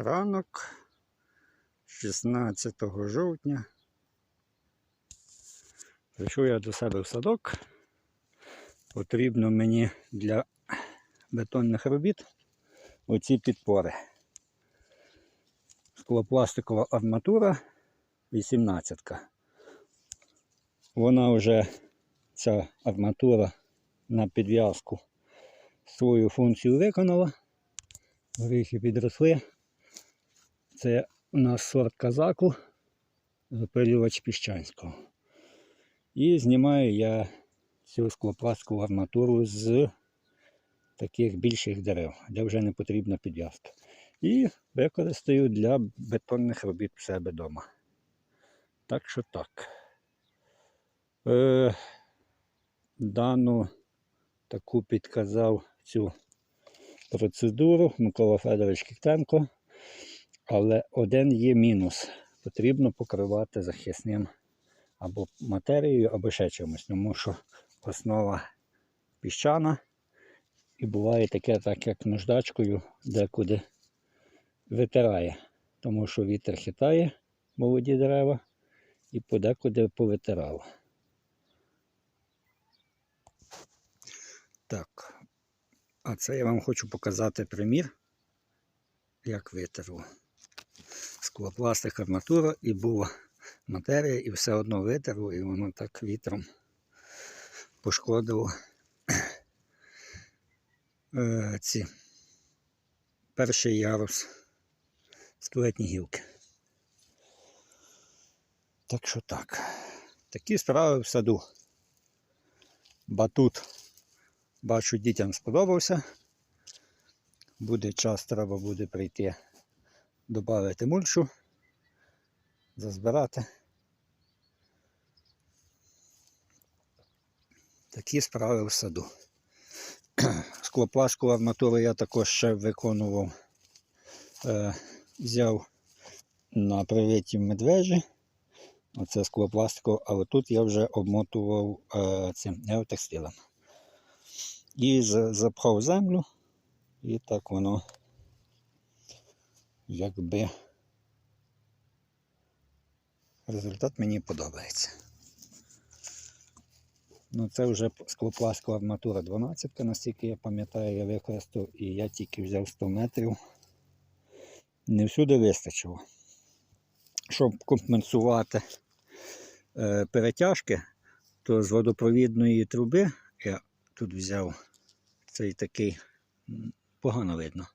Ранок 16 жовтня. Прийшов я до себе в садок. Потрібно мені для бетонних робіт оці підпори. Склопластикова арматура 18. Вона вже, ця арматура на підв'язку свою функцію виконала. Горіхи підросли. Це у нас сорт казаку, запилювач піщанського. І знімаю я цю склопластикову арматуру з таких більших дерев, де вже не потрібна підв'язка. І використаю для бетонних робіт в себе вдома. Так що так. Е, дану таку підказав цю процедуру Микола Федорович Кіктенко. Але один є мінус. Потрібно покривати захисним або матерією, або ще чимось, тому що основа піщана. І буває таке, так як наждачкою декуди витирає, тому що вітер хитає молоді дерева і подекуди повитирало. Так, а це я вам хочу показати примір, як витерло. Склопластик, арматура і була матерія, і все одно витерло, і воно так вітром пошкодило е, ці перший ярус скелетні гілки. Так що так. Такі справи в саду. Батут, бачу, дітям сподобався. Буде час, треба буде прийти, додати мульчу, зазбирати. Такі справи в саду. Склопластикову арматуру я також ще виконував, е, взяв на привиті медвежі. Оце склопластикове, але тут я вже обмотував е, цим геотекстилем. І запхав землю, і так воно якби результат мені подобається. Ну, це вже склопластикова арматура 12, наскільки я пам'ятаю, я використав і я тільки взяв 100 метрів. Не всюди вистачило. Щоб компенсувати е, перетяжки, то з водопровідної труби я тут взяв цей такий погано видно.